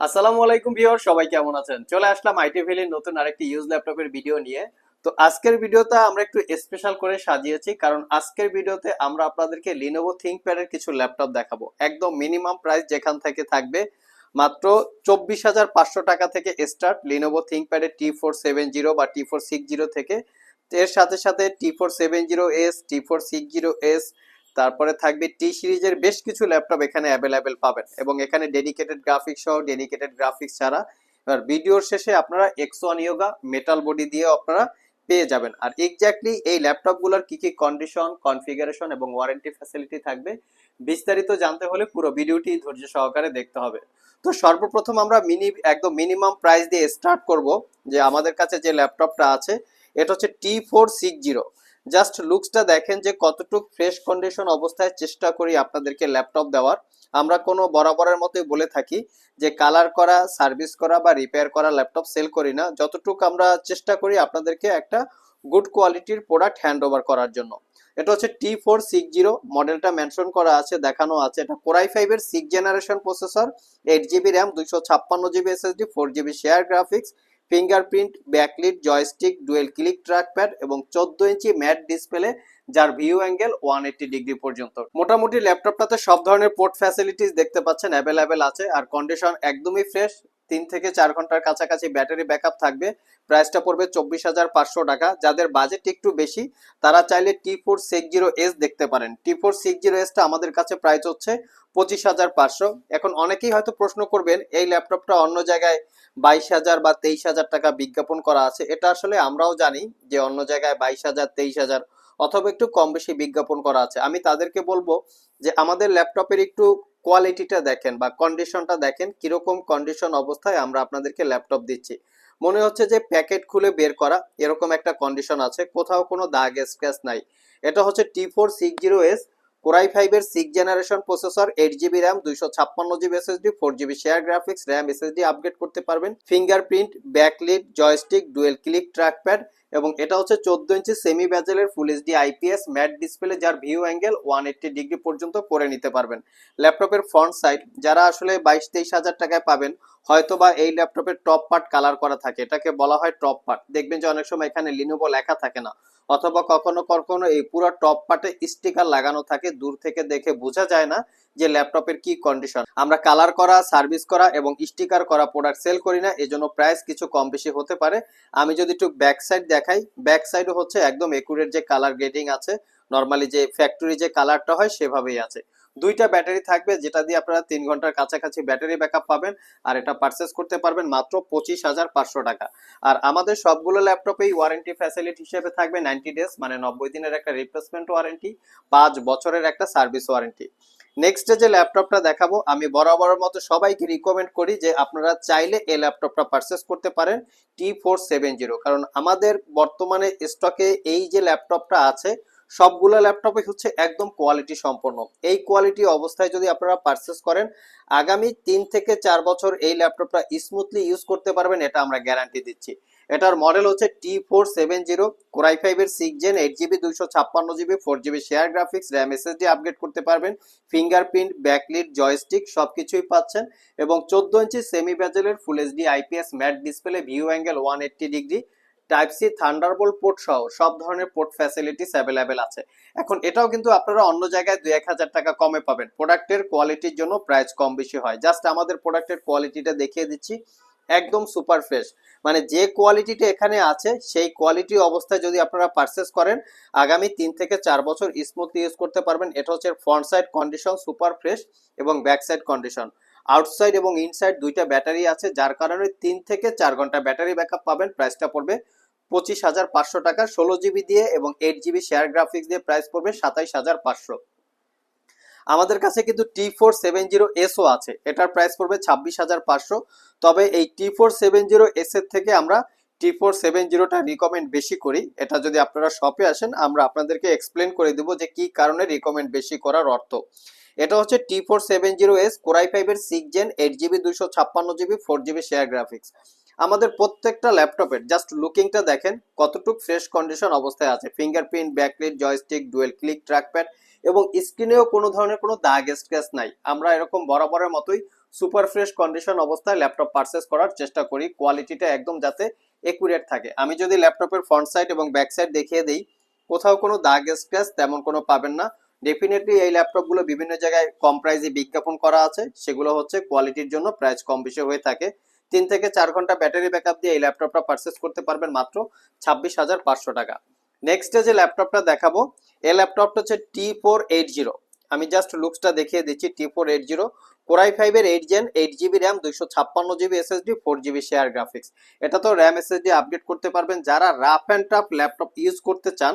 আসসালামু আলাইকুম ভিউয়ার, সবাই কেমন আছেন? চলে আসলাম আইটি ভ্যালির নতুন আরেকটি ইউজ ল্যাপটপের ভিডিও নিয়ে। তো আজকের ভিডিওটা আমরা একটু স্পেশাল করে সাজিয়েছি, কারণ আজকের ভিডিওতে আমরা আপনাদেরকে লিনোভো থিঙ্কপ্যাডের কিছু ল্যাপটপ দেখাবো। একদম মিনিমাম প্রাইস যেখান থেকে থাকবে, মাত্র চব্বিশ টাকা থেকে স্টার্ট লিনোভো থিঙ্কপ্যাডের টি ফোর সেভেন জিরো বা টি ফোর সিক্স জিরো থেকে। এর সাথে সাথে T four seven zero S T four six zero S তারপরে থাকবে টি সিরিজের বেশ কিছু ল্যাপটপ এখানে অ্যাভেলেবেল পাবেন এবং এখানে ডেডিকেটেড গ্রাফিক্স সহ ডেডিকেটেড গ্রাফিক্স ছাড়া এবার ভিডিওর শেষে আপনারা X one Yoga metal body দিয়ে আপনারা পেয়ে যাবেন। আর এক্স্যাক্টলি এই ল্যাপটপগুলোর কি কি কন্ডিশন কনফিগারেশন এবং ওয়ারেন্টি ফ্যাসিলিটি থাকবে বিস্তারিত জানতে হলে পুরো ভিডিওটি ধৈর্য সহকারে দেখতে হবে। তো সর্বপ্রথম আমরা মিনি, একদম মিনিমাম প্রাইস দিয়ে স্টার্ট করব যে আমাদের কাছে যে ল্যাপটপটা আছে, এটা হচ্ছে T four six zero just লুকসটা দেখেন যে কতটুকু ফ্রেশ কন্ডিশন অবস্থায় চেষ্টা করি আপনাদেরকে ল্যাপটপ দেওয়ার। আমরা কোনো বরাবরের মতোই বলে থাকি যে কালার করা সার্ভিস করা বা রিপেয়ার করা ল্যাপটপ সেল করি না। যতটুকু আমরা চেষ্টা করি আপনাদেরকে একটা গুড কোয়ালিটির প্রোডাক্ট হ্যান্ড ওভার করার জন্য। এটা হচ্ছে টি ফোর সিক্স জিরো মডেলটা মেনশন করা আছে, দেখানো আছে। এটা কোরাই ফাইভের six generation processor eight GB RAM দুইশো ছাপ্পান্ন GB SSD four GB share graphics fingerprint, backlit, joystick, dual click trackpad এবং চোদ্দ ইঞ্চি ম্যাট ডিসপ্লে যার view angle one eighty degree পর্যন্ত। মোটামুটি ল্যাপটপটাতে সব ধরনের পোর্ট ফ্যাসিলিটিস দেখতে পাচ্ছেন, অ্যাভেলেবেল আছে আর কন্ডিশন একদমই ফ্রেশ। তিন থেকে চার ঘণ্টার কাছাকাছি ব্যাটারি ব্যাকআপ থাকবে। প্রাইসটা পড়বে চব্বিশ হাজার পাঁচশো টাকা। যাদের বাজেট একটু বেশি, তারা চাইলে T four six zero S দেখতে পারেন। টি ফোর সিক্স জিরো এসটা আমাদের কাছে প্রাইস হচ্ছে পঁচিশ হাজার পাঁচশো। এখন অনেকেই হয়তো প্রশ্ন করবেন, এই ল্যাপটপটা অন্য জায়গায় বাইশ হাজার বা তেইশ হাজার টাকা বিজ্ঞাপন করা আছে। এটা আসলে আমরাও জানি যে অন্য জায়গায় বাইশ হাজার, তেইশ হাজার অথবা একটু কম বেশি বিজ্ঞাপন করা আছে। আমি তাদেরকে বলব যে আমাদের ল্যাপটপের একটু কোয়ালিটিটা দেখেন বা কন্ডিশনটা দেখেন কীরকম কন্ডিশন অবস্থায় আমরা আপনাদেরকে ল্যাপটপ দিচ্ছি। মনে হচ্ছে যে প্যাকেট খুলে বের করা, এরকম একটা কন্ডিশন আছে, কোথাও কোনো দাগ স্ক্র্যাচ নাই। এটা হচ্ছে T four six zero S core i ফাইভের six generation processor eight GB RAM দুইশো ছাপ্পান্ন GB SSD four GB share graphics RAM SSD upgrade করতে পারবেন। Fingerprint backlit joystick dual click trackpad এবং এটা হচ্ছে চোদ্দ ইঞ্চি semi ব্যাজেলের full HD IPS matte display যার view angle one eighty degree পর্যন্ত করে নিতে পারবেন। ল্যাপটপের ফ্রন্ট সাইড যারা আসলে বাইশ তেইশ হাজার টাকায় পাবেন হয়তো বা এই ল্যাপটপের টপ পার্ট কালার করা থাকে। এটাকে বলা হয় টপ পার্ট দেখবেন যে অনেক সময় এখানে লিনোভো লেখা থাকে না। অথবা কখনো কখনো এই পুরো টপ পার্টে স্টিকার লাগানো থাকে, দূর থেকে দেখে বোঝা যায় না যে ল্যাপটপের কি কন্ডিশন আমরা কালার করা সার্ভিস করা এবং স্টিকার করা প্রোডাক্ট সেল করি না, এজন্য প্রাইস কিছু কম বেশি হতে পারে। আমি যদি একটু ব্যাক সাইড দেখাই ব্যাক সাইডও হচ্ছে একদম একুরেট যে কালার গ্রেডিং আছে নর্মালি যে ফ্যাক্টরি যে কালারটা হয় সেভাবেই আছে। দুইটা ব্যাটারি থাকবে, যেটা দিয়ে আপনারা তিন ঘণ্টার কাছাকাছি ব্যাটারি ব্যাকআপ পাবেন, আর এটা পারচেস করতে পারবেন মাত্র পঁচিশ হাজার পাঁচশো টাকা। আর আমাদের সবগুলো ল্যাপটপেই ওয়ারেন্টি ফ্যাসিলিটি হিসেবে থাকবে নাইনটি ডেজ মানে নব্বই দিনের একটা রিপ্লেসমেন্ট ওয়ারেন্টি পাঁচ বছরের একটা সার্ভিস ওয়ারেন্টি নেক্সট যে ল্যাপটপটা দেখাবো, আমি বরাবরের মতো সবাইকে রিকমেন্ড করি যে আপনারা চাইলে এই ল্যাপটপটা পারচেস করতে পারেন টি ফোর সেভেন জিরো কারণ আমাদের বর্তমানে স্টকে এই যে ল্যাপটপটা আছে সবগুলো ল্যাপটপে হচ্ছে একদম কোয়ালিটি সম্পন্ন। এই কোয়ালিটি অবস্থায় যদি আপনারা পারচেস করেন, আগামী তিন থেকে চার বছর এই ল্যাপটপটা স্মুথলি ইউজ করতে পারবেন, এটা আমরা গ্যারান্টি দিচ্ছি। এটার মডেল হচ্ছে T four seven zero core i ফাইভের সিক্স জেন এইট জিবি দুইশো ছাপ্পান্ন GB four GB share graphics RAM SSD upgrade করতে পারবেন ফিঙ্গারপ্রিন্ট ব্যাকলিট জয়স্টিক সব কিছুই পাচ্ছেন এবং চোদ্দ ইঞ্চি semi ব্যাজেলের full HD IPS matte display view angle one eighty degree type C Thunderbolt port সহ সব ধরনের পোর্ট ফ্যাসিলিটিস অ্যাভেলেবেল আছে। এখন এটাও কিন্তু আপনারা অন্য জায়গায় দুই এক হাজার টাকা কমে পাবেন। প্রোডাক্টের কোয়ালিটির জন্য প্রাইস কম বেশি হয়। জাস্ট আমাদের প্রোডাক্টের কোয়ালিটিটা দেখিয়ে দিচ্ছি। একদম সুপার ফ্রেশ মানে যে কোয়ালিটিটা এখানে আছে, সেই কোয়ালিটি অবস্থায় যদি আপনারা পারচেস করেন, আগামী তিন থেকে চার বছর স্মুথলি ইউজ করতে পারবেন। এটা হচ্ছে front side condition super fresh এবং ব্যাক সাইড কন্ডিশন আউটসাইড এবং ইনসাইড দুইটা ব্যাটারি আছে, যার কারণে তিন থেকে চার ঘণ্টা ব্যাটারি ব্যাকআপ পাবেন। প্রাইসটা পড়বে পঁচিশ হাজার পাঁচশো টাকা, ষোলো জিবি দিয়ে এবং এইট জিবি শেয়ার গ্রাফিক্স দিয়ে প্রাইস পড়বে সাতাইশ হাজার পাঁচশো। আমাদের কাছে কিন্তু টি ফোর সেভেন জিরো এসও আছে, এটার প্রাইস পড়বে ছাব্বিশ হাজার পাঁচশো। তবে এই T four seven zero S এর থেকে আমরা টি ফোর সেভেন জিরোটা রিকমেন্ড বেশি করি। এটা যদি আপনারা শপে আসেন, আমরা আপনাদেরকে এক্সপ্লেন করে দেবো যে কি কারণে রিকমেন্ড বেশি করার অর্থ। এটা হচ্ছে T four seven zero S core i ফাইভের সিক্স জেন এইট জিবি দুইশো ছাপ্পান্ন GB four GB share graphics আমাদের প্রত্যেকটা ল্যাপটপের জাস্ট লুকিংটা দেখেন, কতটুকু ফ্রেশ কন্ডিশন অবস্থায় আছে। Fingerprint backlit joystick dual click trackpad এবং স্ক্রিনেও কোনো ধরনের কোনো দাগ স্ক্র্যাচ নাই। আমরা এরকম বরাবরের মতোই সুপার ফ্রেশ কন্ডিশন অবস্থায় ল্যাপটপ পারচেস করার চেষ্টা করি। কোয়ালিটিটা একদম যাতে একুরেট থাকে। আমি যদি ল্যাপটপের ফ্রন্ট সাইড এবং ব্যাক সাইড দেখিয়ে দিই, কোথাও কোনো দাগ স্ক্র্যাচ তেমন কোনো পাবেন না। ডেফিনেটলি এই ল্যাপটপগুলো বিভিন্ন জায়গায় কম প্রাইসে বিজ্ঞাপন করা আছে। সেগুলো হচ্ছে কোয়ালিটির জন্য প্রাইস কম বেশি হয়ে থাকে। তিন থেকে চার ঘণ্টা ব্যাটারি ব্যাকআপ দিয়ে এই ল্যাপটপটা পারচেস করতে পারবেন মাত্র ছাব্বিশ হাজার পাঁচশো টাকা। নেক্সটে যে ল্যাপটপটা দেখাবো এই ল্যাপটপটা হচ্ছে টি ফোর এইট জিরো আমি জাস্ট লুকসটা দেখিয়ে দিচ্ছি T four eight zero core i ফাইভের eight gen eight GB RAM দুইশো ছাপ্পান্ন GB SSD four GB share graphics এটা তো র্যাম এসএসডি আপডেট করতে পারবেন। যারা rough and tough laptop use করতে চান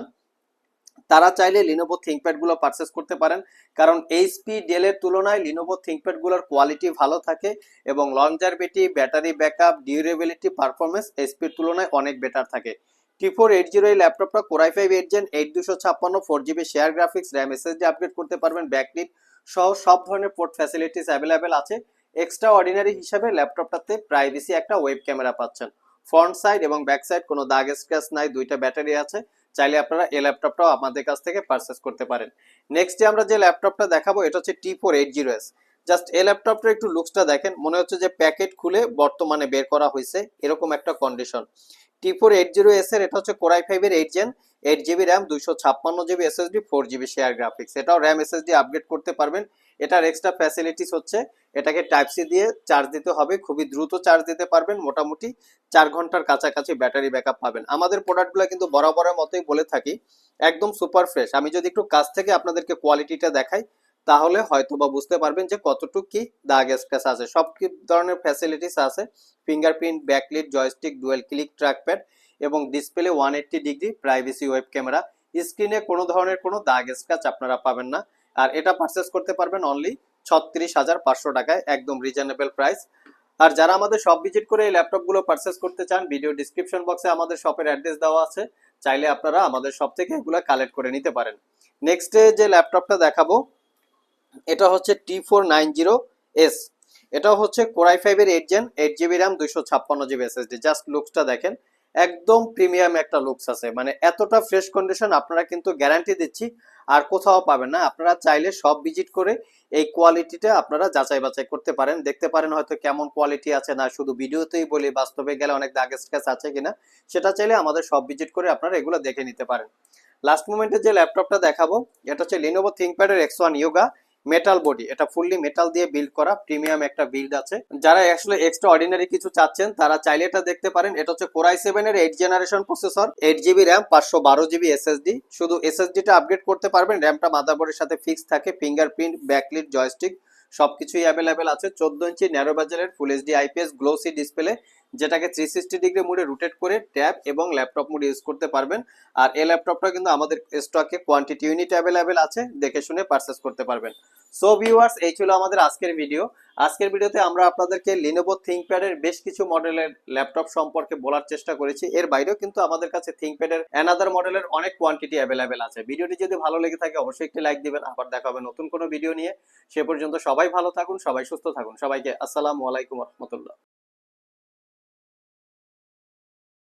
তারা চাইলে লিনোভো থিঙ্কপ্যাডগুলো পারচেস করতে পারেন। কারণ এইচপি ডেল এর তুলনায় লিনোভো থিঙ্কপ্যাডগুলোর কোয়ালিটি ভালো থাকে এবং longevity battery backup durability performance এইচপির তুলনায় অনেক বেটার থাকে। টি ফোর এইট জিরো এই ল্যাপটপটা core i five eight gen eight দুশো ছাপ্পান্ন four GB share graphics RAM SSD upgrade করতে পারবেন ব্যাকলিট সহ সব ধরনের পোর্ট ফ্যাসিলিটিস অ্যাভেলেবেল আছে। এক্সট্রা অর্ডিনারি হিসাবে ল্যাপটপটাতে প্রাইভেসি একটা ওয়েব ক্যামেরা পাচ্ছেন। ফ্রন্ট সাইড এবং ব্যাক সাইড কোনো দাগ স্ক্র্যাচ নাই, দুইটা ব্যাটারি আছে। চাইলে আপনারা এই ল্যাপটপটাও আমাদের কাছ থেকে পারচেস করতে পারেন। নেক্সট যে আমরা যে ল্যাপটপটা দেখাবো, এটা হচ্ছে T four eight zero S just এই ল্যাপটপটা একটু লুকসটা দেখেন, মনে হচ্ছে যে প্যাকেট খুলে বর্তমানে বের করা হয়েছে, এরকম একটা condition T four eight zero S এর, এটা হচ্ছে কোরাই ফাইভের eight gen eight GB RAM দুইশো ছাপ্পান্ন GB SSD four GB share graphics এটাও র্যাম এসএসডি আপগ্রেড করতে পারবেন। এটার এক্সট্রা ফ্যাসিলিটিস হচ্ছে, এটাকে টাইপ সি দিয়ে চার্জ দিতে হবে, খুবই দ্রুত চার্জ দিতে পারবেন, মোটামুটি চার ঘণ্টার কাছাকাছি ব্যাটারি ব্যাকআপ পাবেন। আমাদের প্রোডাক্টগুলো কিন্তু বরাবরের মতোই বলে থাকি, একদম সুপার ফ্রেশ আমি যদি একটু কাছ থেকে আপনাদেরকে কোয়ালিটিটা দেখাই তাহলে হয়তো বা বুঝতে পারবেন যে কতটুকু কি দাগ স্ক্র্যাচ আছে। সব ধরনের ফ্যাসিলিটিস আছে? Fingerprint backlit joystick dual click trackpad এবং display one eighty degree privacy web camera স্ক্রিনে কোনো ধরনের কোনো দাগ স্ক্র্যাচ আপনারা পাবেন না। আর এটা পারচেস করতে পারবেন অনলি ছত্রিশ হাজার পাঁচশো টাকায়, একদম রিজনেবল প্রাইস আর যারা আমাদের শপ ভিজিট করে এই ল্যাপটপগুলো পারচেস করতে চান ভিডিও ডিসক্রিপশন বক্সে আমাদের শপের অ্যাড্রেস দেওয়া আছে। চাইলে আপনারা আমাদের শপ থেকে এগুলো কালেক্ট করে নিতে পারেন। নেক্সটে যে ল্যাপটপটা দেখাবো এটা হচ্ছে T four nine zero S এটাও হচ্ছে কোরাই ফাইভের eight gen eight GB RAM দুইশো ছাপ্পান্ন জিবি এসএসডি জাস্ট লুকসটা দেখেন, একদম প্রিমিয়াম একটা লুকস আছে। মানে এতটা ফ্রেশ কন্ডিশন আপনারা কিন্তু গ্যারান্টি দিচ্ছি, আর কোথাও পাবেন না। আপনারা চাইলে সব ভিজিট করে এই কোয়ালিটিটা আপনারা যাচাই বাছাই করতে পারেন। দেখতে পারেন হয়তো কেমন কোয়ালিটি আছে না। শুধু ভিডিওতেই বলি, বাস্তবে গেলে অনেক দাগ স্ক্র্যাচ আছে কিনা, সেটা চাইলে আমাদের সব ভিজিট করে আপনারা এগুলো দেখে নিতে পারেন। লাস্ট মোমেন্টে যে ল্যাপটপটা দেখাবো, এটা হচ্ছে Lenovo থিঙ্কপ্যাডের X one Yoga metal body এটা ফুললি মেটাল দিয়ে বিল্ড করা প্রিমিয়াম একটা বিল্ড আছে। যারা আসলে এক্সট্রা অর্ডিনারি কিছু চাচ্ছেন, তারা চাইলে এটা দেখতে পারেন। এটা হচ্ছে কোরাই সেভেন এর eight generation processor eight GB RAM পাঁচশো বারো জিবি এসএসডি শুধু এসএসডিটা আপগ্রেড করতে পারবেন র্যামটা মাদারবোর্ডের সাথে ফিক্স থাকে ফিঙ্গারপ্রিন্ট ব্যাকলিট জয়স্টিক সবকিছুই অ্যাভেলেবেল আছে। চোদ্দ ইঞ্চি ন্যারো বাজারের full HD IPS glossy display যেটাকে থ্রি সিক্সটি ডিগ্রি মোডে রোটেট করে ট্যাব এবং ল্যাপটপ মোড ইউজ করতে পারবেন। আর এই ল্যাপটপটা কিন্তু আমাদের স্টকে কোয়ান্টিটি ইউনিট অ্যাভেলেবেল আছে, দেখে শুনে পারচেস করতে পারবেন। সো ভিউয়ার্স এই ছিল আমাদের আজকের ভিডিও আজকের ভিডিওতে আমরা আপনাদেরকে লিনোভো থিঙ্কপ্যাডের বেশ কিছু মডেলের ল্যাপটপ সম্পর্কে বলার চেষ্টা করেছি। এর বাইরেও কিন্তু আমাদের কাছে থিঙ্কপ্যাডের অ্যানাদার মডেলের অনেক কোয়ান্টিটি অ্যাভেলেবেল আছে। ভিডিওটি যদি ভালো লেগে থাকে, অবশ্যই একটি লাইক দিবেন। আবার দেখা হবে নতুন কোনো ভিডিও নিয়ে। সে পর্যন্ত সবাই ভালো থাকুন, সবাই সুস্থ থাকুন। সবাইকে আসসালামু আলাইকুম রহমতুল্লাহ।